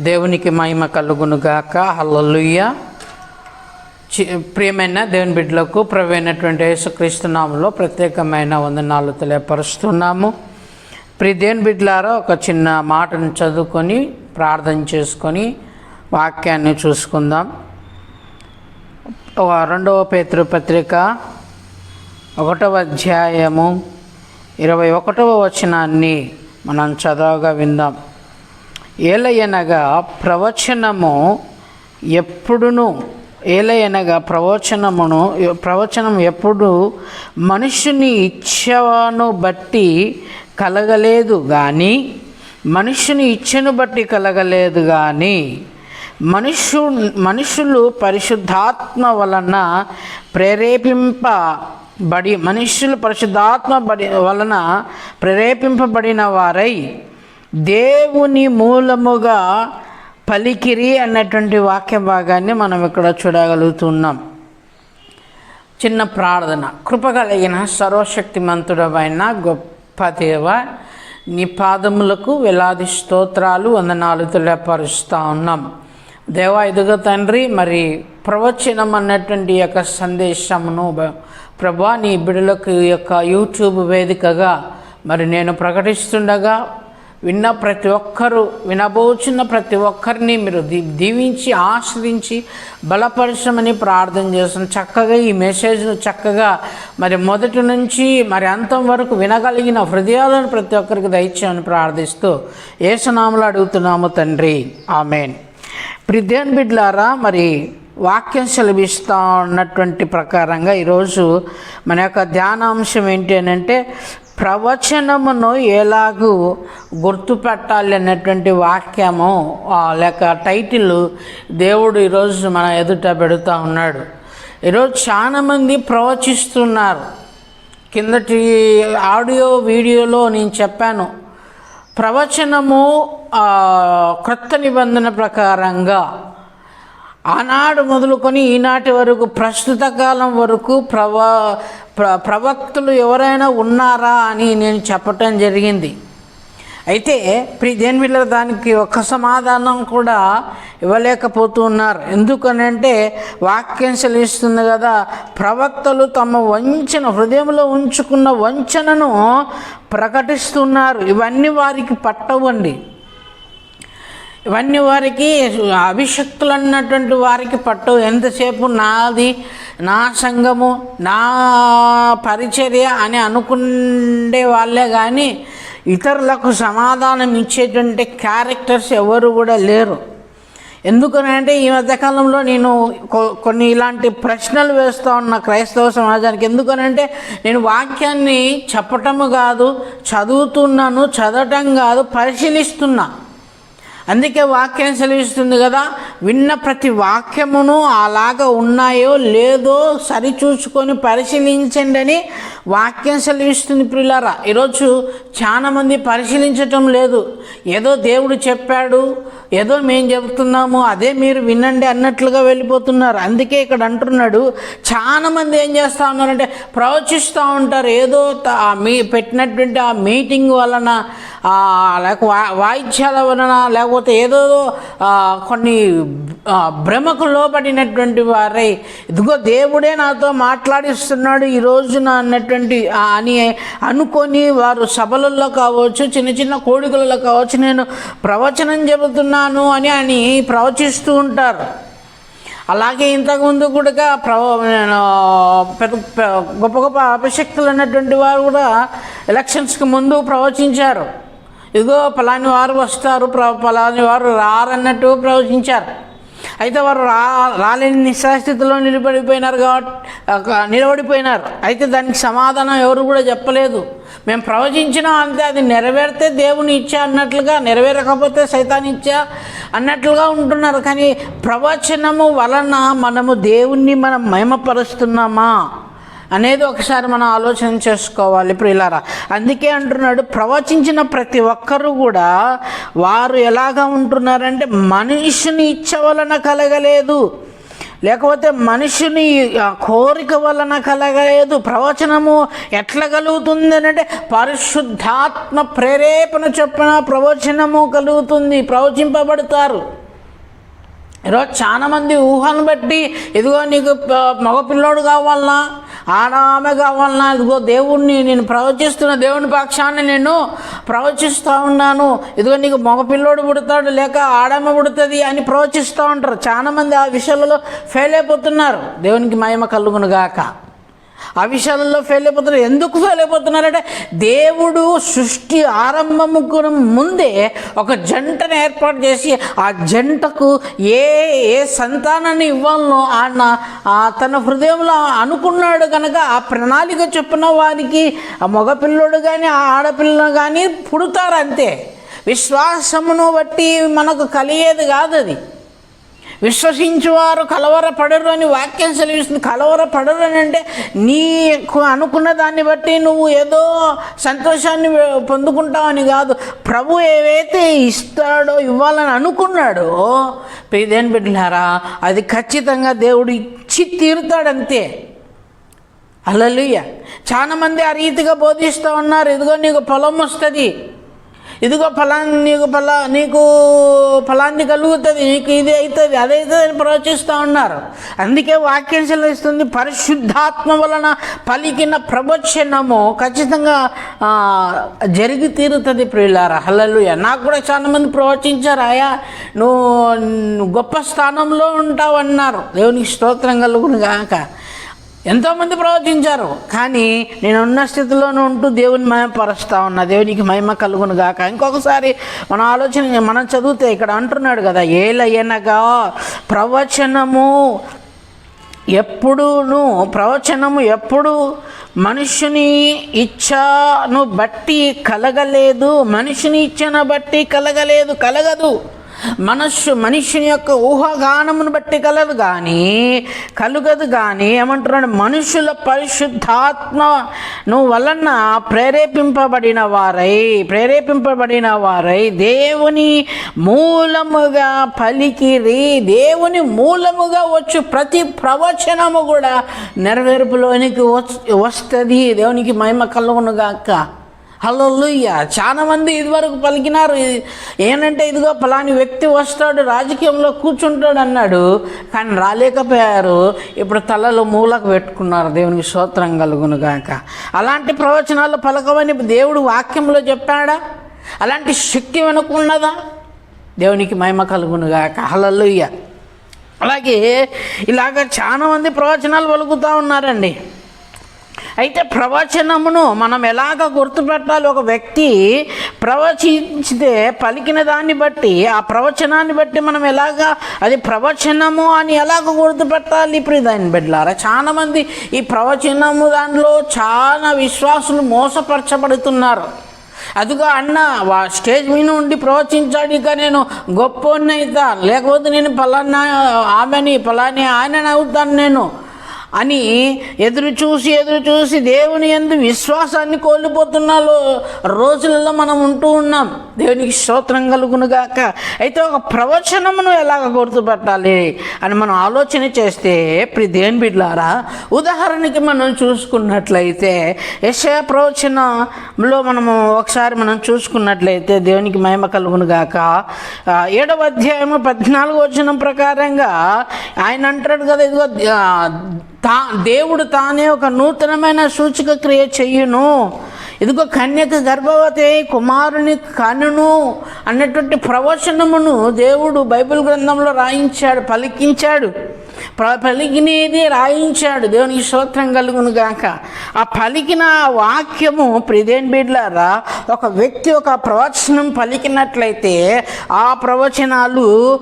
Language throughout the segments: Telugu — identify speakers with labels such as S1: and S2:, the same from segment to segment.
S1: దేవునికి మహిమ కలుగునుగాక. హల్లలుయ్య ప్రియమైన దేవుని బిడ్డలకు ప్రవైనటువంటి యేసుక్రీస్తునామంలో ప్రత్యేకమైన వందనాలు తెలియపరుస్తున్నాము. ప్రియ దేవుని బిడ్డలారా ఒక చిన్న మాటను చదువుకొని ప్రార్థన చేసుకొని వాక్యాన్ని చూసుకుందాం. రెండవ పేతృ పత్రిక ఒకటవ అధ్యాయము ఇరవై ఒకటవ వచనాన్ని మనం చదవగా విందాం. ఏలయనగా ప్రవచనము ఎప్పుడును ఏలయనగా ప్రవచనమును ప్రవచనం ఎప్పుడు మనుషుని ఇచ్చను బట్టి కలగలేదు కానీ మనుషుని ఇచ్చను బట్టి కలగలేదు కానీ మనుషు మనుషులు పరిశుద్ధాత్మ వలన ప్రేరేపింపబడి మనుషులు పరిశుద్ధాత్మ బడి వలన ప్రేరేపింపబడిన వారై దేవుని మూలముగా పలికిరి అన్నటువంటి వాక్య భాగాన్ని మనం ఇక్కడ చూడగలుగుతున్నాం. చిన్న ప్రార్థన. కృపగలిగిన సర్వశక్తిమంతుడమైన గొప్ప దేవ నీ పాదములకు వేలాది స్తోత్రాలు వందనాలు తెలియపరుస్తూ ఉన్నాం. దేవా ఇదిగో తండ్రి మరి ప్రవచనం అన్నటువంటి యొక్క సందేశమును ప్రభా నీ బిడ్డలకు యొక్క యూట్యూబ్ వేదికగా మరి నేను ప్రకటిస్తుండగా విన్న ప్రతి ఒక్కరూ వినబోచున్న ప్రతి ఒక్కరిని మీరు దీ దీవించి ఆశ్రయించి బలపరచమని ప్రార్థన చేస్తున్నాం. చక్కగా ఈ మెసేజ్ను చక్కగా మరి మొదటి నుంచి మరి అంతం వరకు వినగలిగిన హృదయాలను ప్రతి ఒక్కరికి దయచేయమని ప్రార్థిస్తూ ఏసునాములు అడుగుతున్నాము తండ్రి. ఆమెన్. ప్రిద్యాన్ బిడ్లారా మరి వాక్యం సెలవిస్తూ ఉన్నటువంటి ప్రకారంగా ఈరోజు మన యొక్క ధ్యానాంశం ఏంటి అని అంటే ప్రవచనమును ఎలాగూ గుర్తుపెట్టాలి అనేటువంటి వాక్యము లేక టైటిల్ దేవుడు ఈరోజు మన ఎదుట పెడుతూ ఉన్నాడు. ఈరోజు చాలామంది ప్రవచిస్తున్నారు. కిందటి ఆడియో వీడియోలో నేను చెప్పాను. ప్రవచనము క్రొత్త నిబంధన ప్రకారంగా ఆనాడు మొదలుకొని ఈనాటి వరకు ప్రస్తుత కాలం వరకు ప్రవ ప్ర ప్రవక్తలు ఎవరైనా ఉన్నారా అని నేను చెప్పటం జరిగింది. అయితే ప్రి దేని వీళ్ళ దానికి ఒక్క సమాధానం కూడా ఇవ్వలేకపోతున్నారు ఎందుకనంటే వాక్యం చెల్లిస్తుంది కదా ప్రవక్తలు తమ వంచన హృదయంలో ఉంచుకున్న వంచనను ప్రకటిస్తున్నారు. ఇవన్నీ వారికి పట్టవండి. ఇవన్నీ వారికి అభిషక్తులు అన్నటువంటి వారికి పట్టు. ఎంతసేపు నాది నా సంఘము నా పరిచర్య అని అనుకుండే వాళ్ళే కానీ ఇతరులకు సమాధానం ఇచ్చేటువంటి క్యారెక్టర్స్ ఎవరు కూడా లేరు. ఎందుకనంటే ఈ మధ్యకాలంలో నేను కొన్ని ఇలాంటి ప్రశ్నలు వేస్తూ ఉన్న క్రైస్తవ సమాజానికి. ఎందుకనంటే నేను వాక్యాన్ని చెప్పటము కాదు చదువుతున్నాను చదవటం కాదు పరిశీలిస్తున్నా. అందుకే వాక్యం సెలవిస్తుంది కదా విన్న ప్రతి వాక్యమును అలాగా ఉన్నాయో లేదో సరిచూసుకొని పరిశీలించండి అని వాక్యం సెలవిస్తుంది ప్రియులారా. ఈరోజు చాలామంది పరిశీలించటం లేదు. ఏదో దేవుడు చెప్పాడు ఏదో మేము చెబుతున్నాము అదే మీరు వినండి అన్నట్లుగా వెళ్ళిపోతున్నారు. అందుకే ఇక్కడ అంటున్నాడు చాలామంది ఏం చేస్తూ ఉన్నారంటే ప్రవచిస్తూ ఉంటారు. ఏదో ఆ మీ పెట్టినటువంటి ఆ మీటింగ్ వలన లేక వాయిద్యాల వలన లేకపోతే ఏదో కొన్ని భ్రమకు లోబడినటువంటి వారై. ఇదిగో దేవుడే నాతో మాట్లాడిస్తున్నాడు ఈ రోజున అన్నటువంటి అని అనుకొని వారు సభలలో కావచ్చు చిన్న చిన్న కోడికలలో కావచ్చు నేను ప్రవచనం ఉన్నాను అని అని ప్రవచిస్తూ ఉంటారు. అలాగే ఇంతకుముందు కూడా ప్రవ పెద్ద గొప్ప గొప్ప అపశక్తులు అన్నటువంటి వారు కూడా ఎలక్షన్స్కి ముందు ప్రవచించారు. ఇదిగో పలాని వారు వస్తారు ప్ర పలాని వారు రారన్నట్టు ప్రవచించారు. అయితే వారు రా రాలేని నిస్సాస్థితిలో నిలబడిపోయినారు కాబట్టి ఒక నిలబడిపోయినారు. అయితే దానికి సమాధానం ఎవరు కూడా చెప్పలేదు. మేము ప్రవచించినా అంతే అది నెరవేరితే దేవుని ఇచ్చా అన్నట్లుగా నెరవేరకపోతే సైతాన్ ఇచ్చా అన్నట్లుగా ఉంటున్నారు. కానీ ప్రవచనము వలన మనము దేవుణ్ణి మనం మహిమపరుస్తున్నామా? అనేది ఒకసారి మనం ఆలోచన చేసుకోవాలి. ప్రియులారా అందుకే అంటున్నాడు ప్రవచించిన ప్రతి ఒక్కరూ కూడా వారు ఎలాగా ఉంటున్నారంటే మనిషిని ఇచ్చ వలన కలగలేదు. లేకపోతే మనిషిని ఆ కోరిక వలన కలగలేదు. ప్రవచనము ఎట్లా కలుగుతుంది అంటే పరిశుద్ధాత్మ ప్రేరేపణ చొప్పున ప్రవచనము కలుగుతుంది. ప్రవచింపబడతారు. ఈరోజు చాలామంది ఊహను బట్టి ఇదిగో నీకు మగపిల్లోడు కావాలనా? ఆడ ఆమె కావాలనా? ఇదిగో దేవుణ్ణి నేను ప్రవచిస్తున్న దేవుని పక్షాన్ని నేను ప్రవచిస్తూ ఉన్నాను. ఇదిగో నీకు మగపిల్లోడు పుడతాడు లేక ఆడమ్మ పుడుతుంది అని ప్రవచిస్తూ ఉంటారు. చాలామంది ఆ విషయాలలో ఫెయిల్ అయిపోతున్నారు. దేవునికి మహిమ కలుగునుగాక. ఆ విషయాలలో ఫెయిల్ అయిపోతున్నారు. ఎందుకు ఫెయిల్ అయిపోతున్నారంటే దేవుడు సృష్టి ఆరంభముకు ముందే ఒక జంటను ఏర్పాటు చేసి ఆ జంటకు ఏ ఏ సంతానాన్ని ఇవ్వాలనో ఆయన తన హృదయంలో అనుకున్నాడు కనుక ఆ ప్రణాళిక చెప్పిన వారికి ఆ మగపిల్లడు కానీ ఆ ఆడపిల్ల కానీ పుడతారు అంతే. విశ్వాసమును బట్టి మనకు కలిగేది కాదు అది. విశ్వసించువారు కలవరపడరు అని వాక్యం సెలవిస్తుంది. కలవరపడరు అని అంటే నీకు అనుకున్న దాన్ని బట్టి నువ్వు ఏదో సంతోషాన్ని పొందుకుంటావని కాదు. ప్రభు ఏవైతే ఇస్తాడో ఇవ్వాలని అనుకున్నాడో పేదేని బిడ్డలారా అది ఖచ్చితంగా దేవుడు ఇచ్చి తీరుతాడంతే. అలలుయ్య చాలామంది ఆ రీతిగా బోధిస్తూ ఉన్నారు. ఇదిగో నీకు పొలం వస్తుంది. ఇదిగో ఫలాన్ని నీకు ఫలా నీకు ఫలాన్ని కలుగుతుంది నీకు ఇది అవుతుంది అదైతుంది అని ప్రవచిస్తూ ఉన్నారు. అందుకే వాక్యం సెలవిస్తుంది పరిశుద్ధాత్మ వలన పలికిన ప్రవచనము ఖచ్చితంగా జరిగి తీరుతుంది ప్రియులారా. హల్లెలూయా. నాకు కూడా చాలా మంది ప్రవచించారు ఆయా నువ్వు గొప్ప స్థానంలో ఉంటావు అన్నారు దేవునికి స్తోత్రం కలుగును కాక ఎంతోమంది ప్రవచించారు కానీ నేను ఉన్న స్థితిలోనే ఉంటూ దేవుని మహిమపరుస్తా ఉన్నా. దేవునికి మహిమ కలుగును గాక. ఇంకొకసారి మన ఆలోచన మనం చదివితే ఇక్కడ అంటున్నాడు కదా ఏలయనగా ప్రవచనము ఎప్పుడూను ప్రవచనము ఎప్పుడు మనుషుని ఇచ్ఛను బట్టి కలగలేదు మనిషిని ఇచ్చను బట్టి కలగలేదు కలగదు. మనస్సు మనిషిని యొక్క ఊహాగానమును బట్టి కలదు కానీ కలుగదు కానీ ఏమంటున్నాడు? మనుషుల పరిశుద్ధాత్మ నువ్వు వలన ప్రేరేపింపబడిన వారై ప్రేరేపింపబడిన వారై దేవుని మూలముగా పలికిరి దేవుని మూలముగా వచ్చు ప్రతి ప్రవచనము కూడా నెరవేర్పులోనికి వస్తుంది. దేవునికి మహిమ కలుగునుగాక. హలోలుయ్య చాలా మంది ఇదివరకు పలికినారు ఏంటంటే ఇదిగో పలాని వ్యక్తి వస్తాడు రాజకీయంలో కూర్చుంటాడు అన్నాడు. కానీ రాలేకపోయారు. ఇప్పుడు తలలో మూలకు పెట్టుకున్నారు దేవునికి స్తోత్రం కలుగును గాక. అలాంటి ప్రవచనాలు పలకవని దేవుడు వాక్యంలో చెప్పాడా? అలాంటి శక్తి వెనుకున్నదా దేవునికి మహిమ కలుగును గాక. హలలుయ్య అలాగే ఇలాగ చాలామంది ప్రవచనాలు పలుకుతూ ఉన్నారండి. అయితే ప్రవచనమును మనం ఎలాగ గుర్తుపెట్టాలి? ఒక వ్యక్తి ప్రవచించితే పలికిన దాన్ని బట్టి ఆ ప్రవచనాన్ని బట్టి మనం ఎలాగా అది ప్రవచనము అని ఎలాగ గుర్తుపెట్టాలి? ఇప్పుడు దాన్ని బిడ్డలారా చాలామంది ఈ ప్రవచనము దానిలో చాలా విశ్వాసులు మోసపరచబడుతున్నారు. అదిగో అన్న వా స్టేజ్ మీద ఉండి ప్రవచించాడు ఇక నేను గొప్ప అవుతా లేకపోతే నేను పలానా ఆమెని పలాని ఆయన అవుతాను నేను. అని ఎదురు చూసి ఎదురు చూసి దేవుని ఎందు విశ్వాసాన్ని కోల్పోతున్న రోజులలో మనం ఉంటూ ఉన్నాం. దేవునికి స్తోత్రం కలుగునుగాక అయితే ఒక ప్రవచనమును ఎలాగ గుర్తుపట్టాలి అని మనం ఆలోచన చేస్తే ప్రి దేని బిడ్లారా ఉదాహరణకి మనం చూసుకున్నట్లయితే యశయ ప్రవచనంలో మనము ఒకసారి మనం చూసుకున్నట్లయితే దేవునికి మహిమ కలుగునుగాక ఏడవ అధ్యాయము పద్నాలుగు వచనం ప్రకారంగా ఆయన అంటాడు కదా ఇదిగో తా దేవుడు తానే ఒక నూతనమైన సూచక క్రియ చెయ్యును ఇదిగో కన్యక గర్భవతి కుమారుని కనును అన్నటువంటి ప్రవచనమును దేవుడు బైబిల్ గ్రంథంలో రాయించాడు పలికించాడు. పలికినేది పలికినది రాయించాడు. దేవునికి స్తోత్రం కలుగును గాక. ఆ పలికిన వాక్యము ప్రిదేన్ బిడ్లారా ఒక వ్యక్తి ఒక ప్రవచనం పలికినట్లయితే ఆ ప్రవచనాలు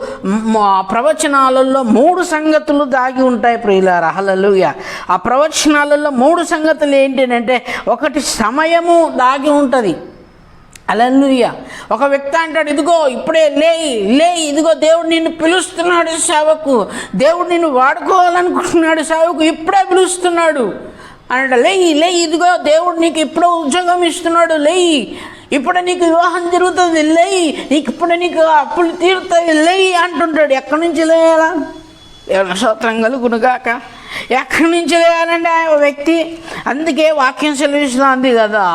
S1: ఆ ప్రవచనాలలో మూడు సంగతులు దాగి ఉంటాయి ప్రియులారా. హలలుయ ఆ ప్రవచనాలలో మూడు సంగతులు ఏంటంటే ఒకటి సమయము దాగి ఉంటుంది. అలల్లుయ్య ఒక వ్యక్తి అంటాడు ఇదిగో ఇప్పుడే లేయి లేయి ఇదిగో దేవుడు నిన్ను పిలుస్తున్నాడు సేవకు. దేవుడు నిన్ను వాడుకోవాలనుకుంటున్నాడు సేవకు ఇప్పుడే పిలుస్తున్నాడు. అంట లేయి లేయి ఇదిగో దేవుడు నీకు ఇప్పుడే ఉద్యోగం ఇస్తున్నాడు లేయి. ఇప్పుడే నీకు వివాహం జరుగుతుంది లేయి. నీకు ఇప్పుడే నీకు అప్పులు తీరుతాయి లేయి. అంటుంటాడు ఎక్కడి నుంచి లేయాలా? ఎవరి సూత్రం కలుగునుగాక. ఎక్కడి నుంచి లేయాలండి ఆ వ్యక్తి? అందుకే వాక్యం సెలవిస్తుంది కదా.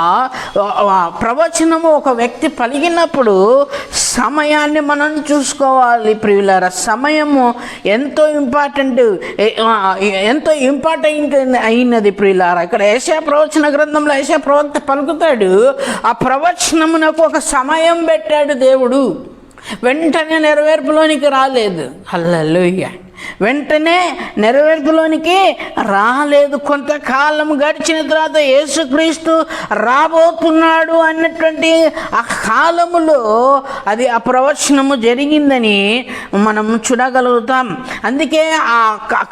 S1: ప్రవచనము ఒక వ్యక్తి పలిగినప్పుడు సమయాన్ని మనం చూసుకోవాలి ప్రియులార. సమయము ఎంతో ఇంపార్టెంట్ ఎంతో ఇంపార్టెంట్ అయినది ప్రియులార. ఇక్కడ ఏషియా ప్రవచన గ్రంథంలో ఏషియా ప్రవక్త పలుకుతాడు ఆ ప్రవచనమునకు ఒక సమయం పెట్టాడు దేవుడు. వెంటనే నెరవేర్పులోనికి రాలేదు. హల్లెలూయా. వెంటనే నెరవేర్పులోనికి రాలేదు. కొంతకాలం గడిచిన తర్వాత యేసుక్రీస్తు రాబోతున్నాడు అన్నటువంటి ఆ కాలములో అది ఆ ప్రవచనము జరిగిందని మనం చూడగలుగుతాం. అందుకే ఆ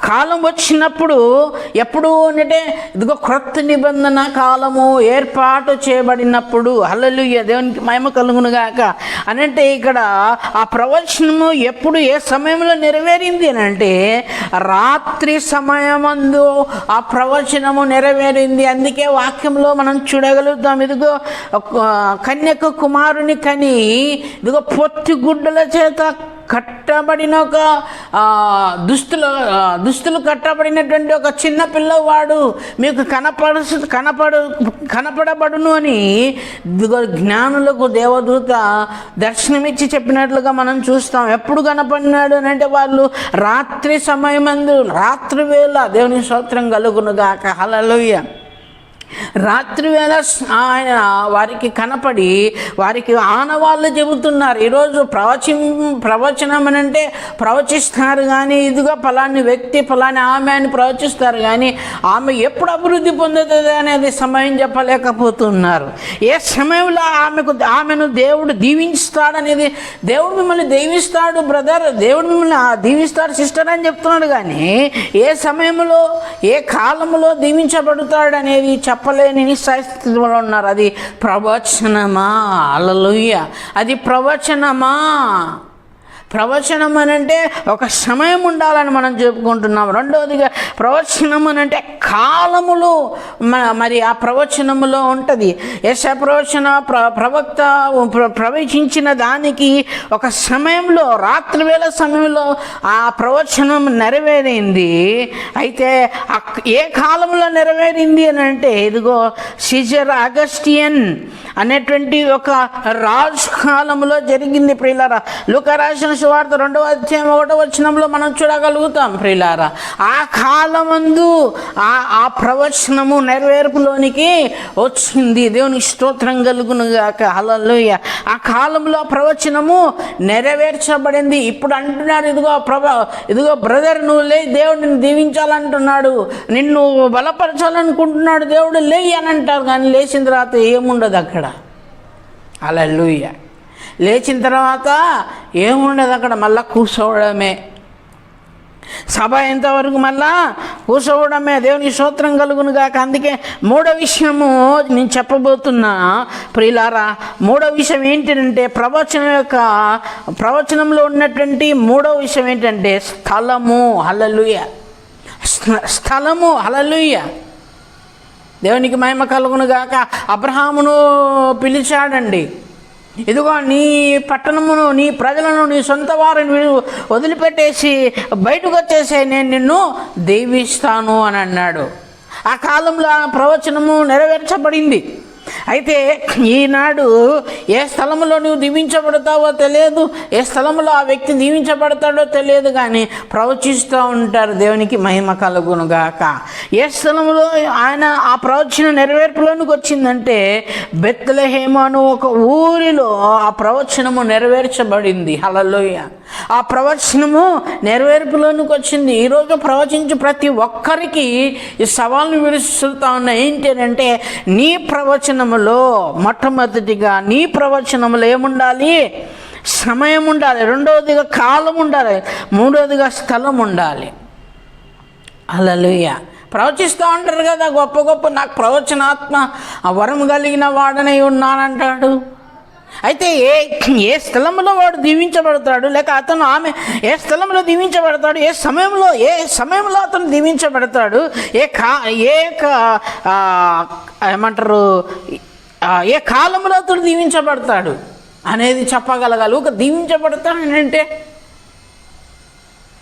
S1: కాలం వచ్చినప్పుడు ఎప్పుడు అంటే ఇదిగో క్రొత్త నిబంధన కాలము ఏర్పాటు చేయబడినప్పుడు అల్లలు దేవునికి మహిమ కలుగునుగాక అనంటే ఇక్కడ ఆ ప్రవచనము ఎప్పుడు ఏ సమయంలో నెరవేరింది అని అంటే రాత్రి సమయమందు ఆ ప్రవచనము నెరవేరింది. అందుకే వాక్యంలో మనం చూడగలుగుతాం. ఇదిగో కన్యక కుమారుని కని ఇదిగో పొత్తి గుడ్డల చేత కట్టబడిన ఒక దుస్తులు దుస్తులు కట్టబడినటువంటి ఒక చిన్న పిల్లవాడు మీకు కనపడు కనపడు కనపడబడును అని జ్ఞానులకు దేవదూత దర్శనమిచ్చి చెప్పినట్లుగా మనం చూస్తాం. ఎప్పుడు కనపడినాడు అని అంటే వాళ్ళు రాత్రి సమయమందు రాత్రి వేళ దేవుని స్తోత్రం కలుగునుగాక. హల్లెలూయా. రాత్రి రాత్రివేళ ఆయన వారికి కనపడి వారికి ఆనవాళ్ళు చెబుతున్నారు. ఈరోజు ప్రవచి ప్రవచనం అని అంటే ప్రవచిస్తారు కానీ ఇదిగో ఫలాని వ్యక్తి ఫలాని ఆమె అని ప్రవచిస్తారు కానీ ఆమె ఎప్పుడు అభివృద్ధి పొందుతుంది అనేది సమయం చెప్పలేకపోతున్నారు. ఏ సమయంలో ఆమెకు ఆమెను దేవుడు దీవించుతాడనేది దేవుడు మిమ్మల్ని దీవిస్తాడు బ్రదర్ దేవుడు మిమ్మల్ని దీవిస్తాడు సిస్టర్ అని చెప్తున్నాడు కానీ ఏ సమయంలో ఏ కాలంలో దీవించబడతాడు అనేది చెప్పలేని స్థితిలో ఉన్నారు. అది ప్రవచనమా? అలలుయ్య అది ప్రవచనమా? ప్రవచనం అని అంటే ఒక సమయం ఉండాలని మనం చెప్పుకుంటున్నాం. రెండవదిగా ప్రవచనం అని అంటే కాలములు మ- మరి ఆ ప్రవచనములో ఉంటుంది. యశ ప్రవచన ప్ర ప్రవక్త ప్ర- ప్రవచించిన దానికి ఒక సమయంలో రాత్రివేళ సమయంలో ఆ ప్రవచనం నెరవేరింది. అయితే ఏ కాలంలో నెరవేరింది అని అంటే ఇదిగో సిజర్ అగస్టియన్ అనేటువంటి ఒక రాజు కాలంలో జరిగింది ప్రియులారా. లుక సువార్త రెండవ అధ్యాయం ఒకటో వచనంలో మనం చూడగలుగుతాం ప్రియులారా. ఆ కాలమందు ఆ ఆ ప్రవచనము నెరవేర్పులోనికి వచ్చింది. దేవునికి స్తోత్రం కలుగునుగాక హల్లెలూయా. ఆ కాలంలో ప్రవచనము నెరవేర్చబడింది. ఇప్పుడు అంటున్నాడు ఇదిగో ప్రభ ఇదిగో బ్రదర్ నువ్వు లే దేవుడిని దీవించాలంటున్నాడు. నిన్ను బలపరచాలనుకుంటున్నాడు దేవుడు లేయి అని అంటారు. కానీ లేచిన తర్వాత ఏముండదు అక్కడ. అలా లేచిన తర్వాత ఏముండదు అక్కడ మళ్ళా కూర్చోవడమే. సభ ఎంతవరకు మళ్ళా కూర్చోవడమే. దేవుని స్తోత్రం కలుగును గాక. అందుకే మూడో విషయము నేను చెప్పబోతున్నా. ప్రియులారా మూడో విషయం ఏంటంటే ప్రవచనం యొక్క ప్రవచనంలో ఉన్నటువంటి మూడో విషయం ఏంటంటే స్థలము. హలలుయ స్థలము. హలలుయ దేవునికి మహిమ కలుగును గాక. అబ్రహామును పిలిచాడండి. ఇదిగో నీ పట్టణమును నీ ప్రజలను నీ సొంత వారిని వదిలిపెట్టేసి బయటకు వచ్చేసే నేను నిన్ను దీవిస్తాను అని అన్నాడు. ఆ కాలంలో ఆ ప్రవచనము నెరవేర్చబడింది. అయితే ఈనాడు ఏ స్థలంలో నువ్వు దీవించబడతావో తెలియదు ఏ స్థలంలో ఆ వ్యక్తి దీవించబడతాడో తెలియదు కానీ ప్రవచిస్తూ ఉంటారు దేవునికి మహిమ కలుగునుగాక. ఏ స్థలంలో ఆయన ఆ ప్రవచన నెరవేర్పులోనికి వచ్చిందంటే బెత్తలహేమ అను ఒక ఊరిలో ఆ ప్రవచనము నెరవేర్చబడింది. హలలోయ ఆ ప్రవచనము నెరవేర్పులోనికి వచ్చింది. ఈరోజు ప్రవచించి ప్రతి ఒక్కరికి ఈ సవాల్ను విడుస్తుతా ఉన్న ఏంటి అంటే నీ ప్రవచనములో మొట్టమొదటిగా నీ ప్రవచనములు ఏముండాలి? సమయం ఉండాలి రెండవదిగా కాలం ఉండాలి మూడవదిగా స్థలం ఉండాలి అలలుయ ప్రవచిస్తూ ఉంటారు కదా గొప్ప గొప్ప నాకు ప్రవచనాత్మ ఆ వరం కలిగిన వాడనై ఉన్నానంటాడు. అయితే ఏ ఏ స్థలంలో వాడు దీవించబడతాడు? లేక అతను ఆమె ఏ స్థలంలో దీవించబడతాడు? ఏ సమయంలో ఏ సమయంలో అతను దీవించబడతాడు? ఏ కా ఏ ఆ, ఏమంటారు? ఏ కాలంలో అతడు దీవించబడతాడు? అనేది చెప్పగలగాలి. ఒక దీవించబడతాడు అంటే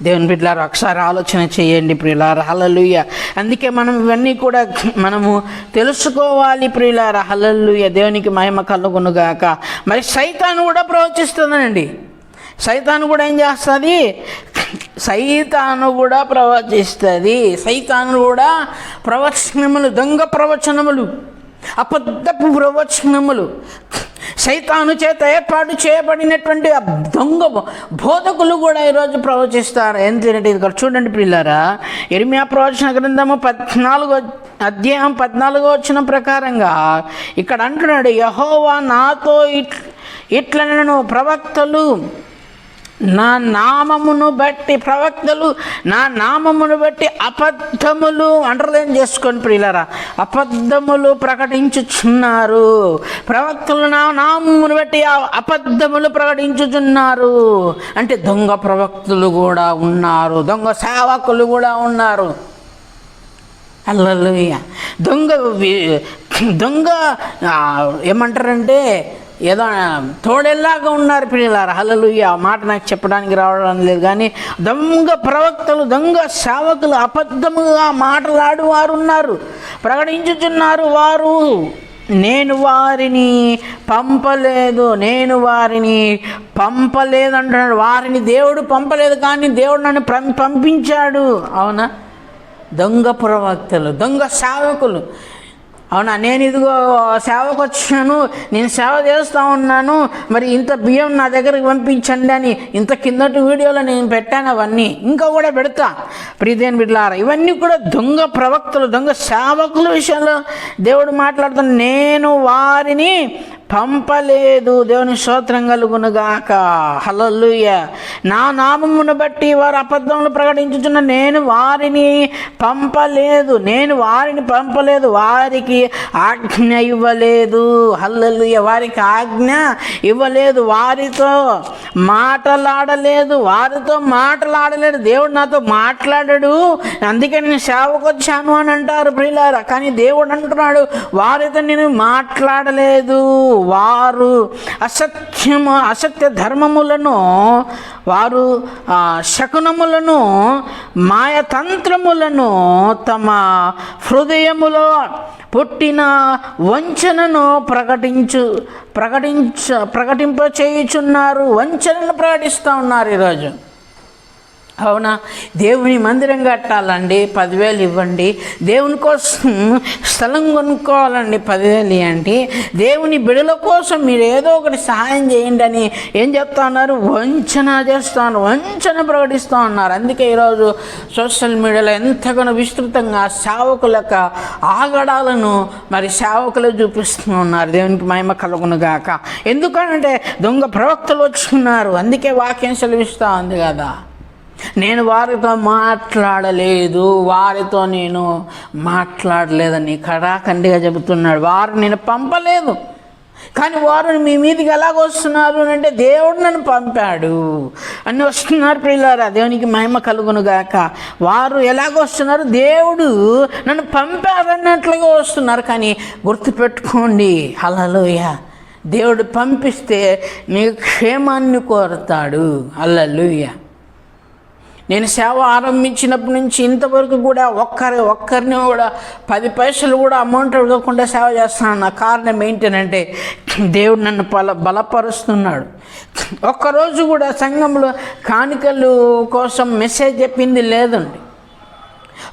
S1: దేవుని బిడ్డలారు ఒకసారి ఆలోచన చేయండి ప్రియులార. హలలుయ అందుకే మనం ఇవన్నీ కూడా మనము తెలుసుకోవాలి ప్రియులార. హలలుయ దేవునికి మహిమ కలుగునుగాక మరి సైతాను కూడా ప్రవచిస్తుందండి. సైతాను కూడా ఏం చేస్తుంది? సైతాను కూడా ప్రవచిస్తుంది. సైతాను కూడా ప్రవచనములు దొంగ ప్రవచనములు అబద్ధపు ప్రవచనములు సైతాను చేత ఏర్పాటు చేయబడినటువంటి దొంగ బోధకులు కూడా ఈరోజు ప్రవచిస్తారు. ఏంటంటే ఇది చూడండి పిల్లరా ఎరిమియా ప్రవచన గ్రంథము పద్నాలుగు అధ్యాయం పద్నాలుగో వచ్చిన ప్రకారంగా ఇక్కడ అంటున్నాడు యహోవా నాతో ఇట్ ఇట్లనను ప్రవక్తలు నా నామమును బట్టి ప్రవక్తలు నా నామమును బట్టి అబద్ధములు అండర్లైన్ చేసుకొని ప్రియులరా. అబద్ధములు ప్రకటించుచున్నారు. ప్రవక్తలు నా నామమును బట్టి అబద్ధములు ప్రకటించుచున్నారు. అంటే దొంగ ప్రవక్తలు కూడా ఉన్నారు దొంగ సేవకులు కూడా ఉన్నారు. అల్లలుయ్య దొంగ దొంగ ఏమంటారంటే ఏదో తోడెల్లాగా ఉన్నారు పిల్లలారు హలలు ఆ మాట నాకు చెప్పడానికి రావడం లేదు. కానీ దొంగ ప్రవక్తలు దొంగ సేవకులు అబద్ధముగా మాట్లాడు వారు ఉన్నారు ప్రకటించుచున్నారు వారు నేను వారిని పంపలేదు నేను వారిని పంపలేదు అంటున్నాడు. వారిని దేవుడు పంపలేదు కానీ దేవుడు నన్ను పంపించాడు. అవునా? దొంగ ప్రవక్తలు దొంగ సేవకులు. అవునా? నేను ఇదిగో సేవకు వచ్చాను నేను సేవ చేస్తూ ఉన్నాను మరి ఇంత బియ్యం నా దగ్గరికి పంపించండి అని ఇంత కిందటి వీడియోలో నేను పెట్టాను అవన్నీ. ఇంకా కూడా పెడతా. ప్రీతేని బిడ్లారా ఇవన్నీ కూడా దొంగ ప్రవక్తలు దొంగ సేవకుల విషయంలో దేవుడు మాట్లాడుతున్న నేను వారిని పంపలేదు. దేవుని స్తోత్రం కలుగునుగాక. హల్లెలూయ. నా నామమును బట్టి వారు అబద్ధములు ప్రకటించుచున్న నేను వారిని పంపలేదు. నేను వారిని పంపలేదు. వారికి ఆజ్ఞ ఇవ్వలేదు. హల్లెలూయ. వారికి ఆజ్ఞ ఇవ్వలేదు. వారితో మాటలాడలేదు. వారితో మాటలాడలేదు. దేవుడు నాతో మాట్లాడాడు. అందుకే నేను సేవకొచ్చాను అని అంటారు ప్రియులారా. కానీ దేవుడు అంటున్నాడు వారితో నేను మాట్లాడలేదు. వారు అసత్యము అసత్య ధర్మములను వారు శకునములను మాయతంత్రములను తమ హృదయములో పుట్టిన వంచనను ప్రకటించు ప్రకటించ ప్రకటింప చేయుచున్నారు వంచనను ప్రకటిస్తూ ఉన్నారు ఈరోజు. అవునా దేవుని మందిరం కట్టాలండి పదివేలు ఇవ్వండి. దేవుని కోసం స్థలం కొనుక్కోవాలండి పదివేలు ఇవ్వండి. దేవుని బిడల కోసం మీరు ఏదో ఒకటి సహాయం చేయండి అని ఏం చెప్తా ఉన్నారు? వంచన చేస్తాను వంచన ప్రకటిస్తూ ఉన్నారు. అందుకే ఈరోజు సోషల్ మీడియాలో ఎంతగానో విస్తృతంగా సేవకుల యొక్క ఆగడాలను మరి సేవకులు చూపిస్తూ ఉన్నారు. దేవునికి మహిమ కలుగును గాక. ఎందుకంటే దొంగ ప్రవక్తలు వచ్చున్నారు. అందుకే వాక్యం సెలవిస్తూ ఉంది కదా. నేను వారితో మాట్లాడలేదు వారితో నేను మాట్లాడలేదని కడాఖండిగా చెబుతున్నాడు. వారు నేను పంపలేదు. కానీ వారు మీ మీదకి ఎలాగొస్తున్నారు అని అంటే దేవుడు నన్ను పంపాడు. అని వస్తున్నారు పిల్లరా దేవునికి మహిమ కలుగును గాక. వారు ఎలాగొస్తున్నారు దేవుడు నన్ను పంపాడన్నట్లుగా వస్తున్నారు. కానీ గుర్తుపెట్టుకోండి అలలోయ దేవుడు పంపిస్తే నీ క్షేమాన్ని కోరుతాడు. అల్లలుయ్య నేను సేవ ఆరంభించినప్పటి నుంచి ఇంతవరకు కూడా ఒక్కరి ఒక్కరిని కూడా పది పైసలు కూడా అమౌంట్ అడగకుండా సేవ చేస్తాను నా కారణం ఏంటంటే దేవుడు నన్ను బల బలపరుస్తున్నాడు. ఒక్కరోజు కూడా సంఘంలో కానికలు కోసం మెసేజ్ చెప్పింది లేదండి.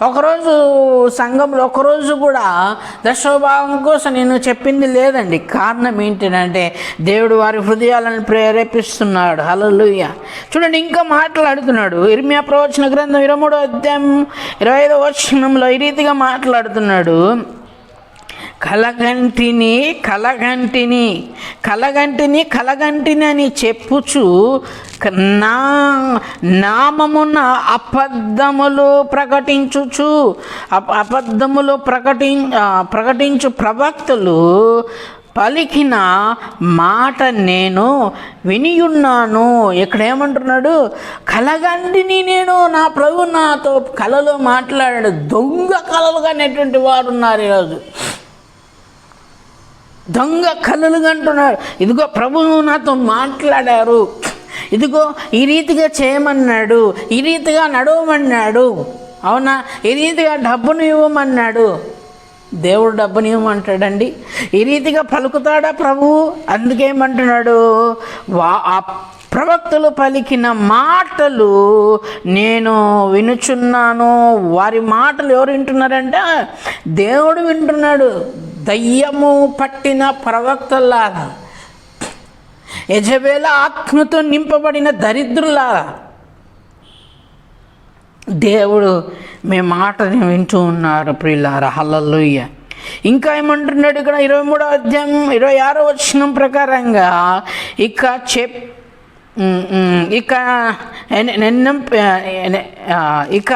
S1: ఒకరోజు సంఘంలో ఒకరోజు కూడా దశభాగం కోసం నేను చెప్పింది లేదండి. కారణం ఏంటంటే దేవుడు వారి హృదయాలను ప్రేరేపిస్తున్నాడు. హల్లెలూయా. చూడండి ఇంకా మాట్లాడుతున్నాడు. ఇర్మియా ప్రవచన గ్రంథం ఇరవై మూడో అధ్యాయం ఇరవై ఐదో వచనంలో ఈ రీతిగా మాట్లాడుతున్నాడు. కలగంటిని కలగంటిని కలగంటిని కలగంటిని అని చెప్పుచు క- నా నామమున అబద్ధములు ప్రకటించుచు అప- అబద్ధములు ప్రకటి ప్రకటించు ప్రవక్తలు పలికిన మాట నేను వినియున్నాను. ఇక్కడ ఏమంటున్నాడు కలగంటిని నేను నా ప్రభు నాతో కలలో మాట్లాడాడు. దొంగ కలలుగా అనేటువంటి వారు ఉన్నారు ఈరోజు. దొంగ కలలు అంటున్నాడు. ఇదిగో ప్రభువు నాతో మాట్లాడారు. ఇదిగో ఈ రీతిగా చేయమన్నాడు. ఈ రీతిగా నడవమన్నాడు. అవునా? ఈ రీతిగా డబ్బును ఇవ్వమన్నాడు. దేవుడు డబ్బుని ఇవ్వమంటాడండి. ఈ రీతిగా పలుకుతాడా ప్రభువు అందుకేమంటున్నాడు? వా ఆ ప్రవక్తలు పలికిన మాటలు నేను వినుచున్నాను. వారి మాటలు ఎవరు వింటున్నారంటే దేవుడు వింటున్నాడు. దయ్యము పట్టిన ప్రవక్తల్లాగా యజవేల ఆత్మతో నింపబడిన దరిద్రులారా దేవుడు మీ మాటని వింటూ ఉన్నారు ప్రియులారా. హల్లల్లుయ్య ఇంకా ఏమంటున్నాడు ఇక్కడ? ఇరవై మూడో అధ్యాయం ఇరవై ఆరో వచ్చిన ప్రకారంగా ఇక చెప్ ఇక నిన్న ఇక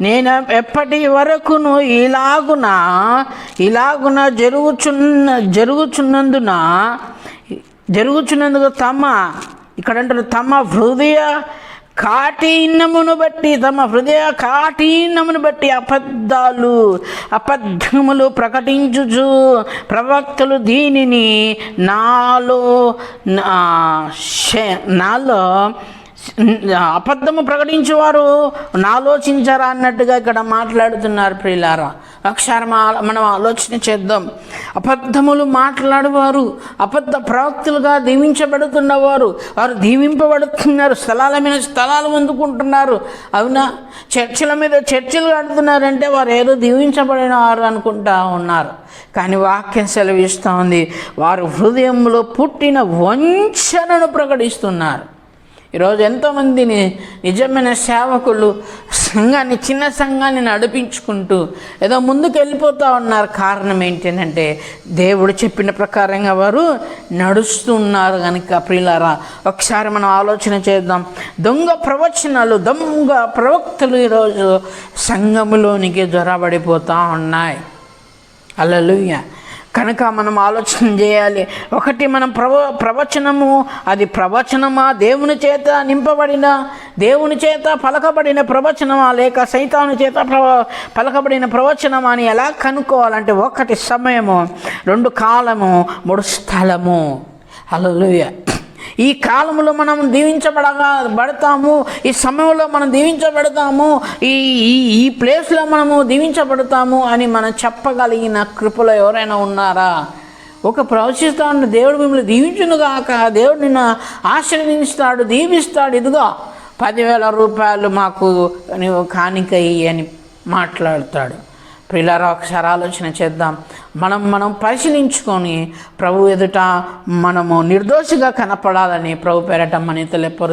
S1: నేను ఎప్పటి వరకును ఇలాగున ఇలాగున జరుగుచున్న జరుగుచున్నందున జరుగుచున్నందుకు తమ ఇక్కడ అంటారు తమ హృదయ కాఠిన్యమును బట్టి తమ హృదయ కాఠిన్యమును బట్టి అబద్ధాలు అబద్ధములు ప్రకటించుచు ప్రవక్తలు దీనిని నాలో నా శ- నాలో అబద్ధము ప్రకటించేవారు ఆలోచించారా అన్నట్టుగా ఇక్కడ మాట్లాడుతున్నారు ప్రియులారా. ఒకసారి మా- మనం ఆలోచన చేద్దాం. అబద్ధములు మాట్లాడేవారు అబద్ధ ప్రవక్తులుగా దీవించబడుతున్నవారు వారు దీవింపబడుతున్నారు స్థలాల మీద స్థలాలు అందుకుంటున్నారు. అవునా? చర్చిల మీద చర్చిలు కడుతున్నారంటే వారు ఏదో దీవించబడిన వారు అనుకుంటా ఉన్నారు. కానీ వాక్యం సెలవిస్తూ ఉంది వారు హృదయంలో పుట్టిన వంచనను ప్రకటిస్తున్నారు. ఈరోజు ఎంతోమందిని నిజమైన సేవకులు సంఘాన్ని చిన్న సంఘాన్ని నడిపించుకుంటూ ఏదో ముందుకు వెళ్ళిపోతూ ఉన్నారు. కారణం ఏంటంటే దేవుడు చెప్పిన ప్రకారంగా వారు నడుస్తున్నారు కనుక ప్రియులారా ఒకసారి మనం ఆలోచన చేద్దాం. దొంగ ప్రవచనాలు దొంగ ప్రవక్తలు ఈరోజు సంఘములోనికి జ్వరబడిపోతూ ఉన్నాయి. అల్లలుయ్య కనుక మనం ఆలోచన చేయాలి. ఒకటి మనం ప్రవ ప్రవచనము అది ప్రవచనమా? దేవుని చేత నింపబడిన దేవుని చేత పలకబడిన ప్రవచనమా? లేక సైతాను చేత ప్రవ పలకబడిన ప్రవచనమా అని ఎలా కనుక్కోవాలంటే ఒకటి సమయము రెండు కాలము మూడు స్థలము. అలలుయ ఈ కాలంలో మనం దీవించబడగా పడతాము ఈ సమయంలో మనం దీవించబడతాము ఈ ఈ ఈ ప్లేస్లో మనము దీవించబడతాము అని మనం చెప్పగలిగిన కృపలో ఎవరైనా ఉన్నారా? ఒక ప్రవచిస్తాడు దేవుడు మిమ్మల్ని దీవించునుగాక దేవుడు నిన్ను ఆశీర్వదిస్తాడు దీవిస్తాడు. ఇదిగో పదివేల రూపాయలు మాకు కానికయ్యి అని మాట్లాడతాడు. ప్రియులారా ఒకసారి ఆలోచన చేద్దాం. మనం మనం పరిశీలించుకొని ప్రభు ఎదుట మనము నిర్దోషిగా కనపడాలని ప్రభు పేరట మన తెలియపరు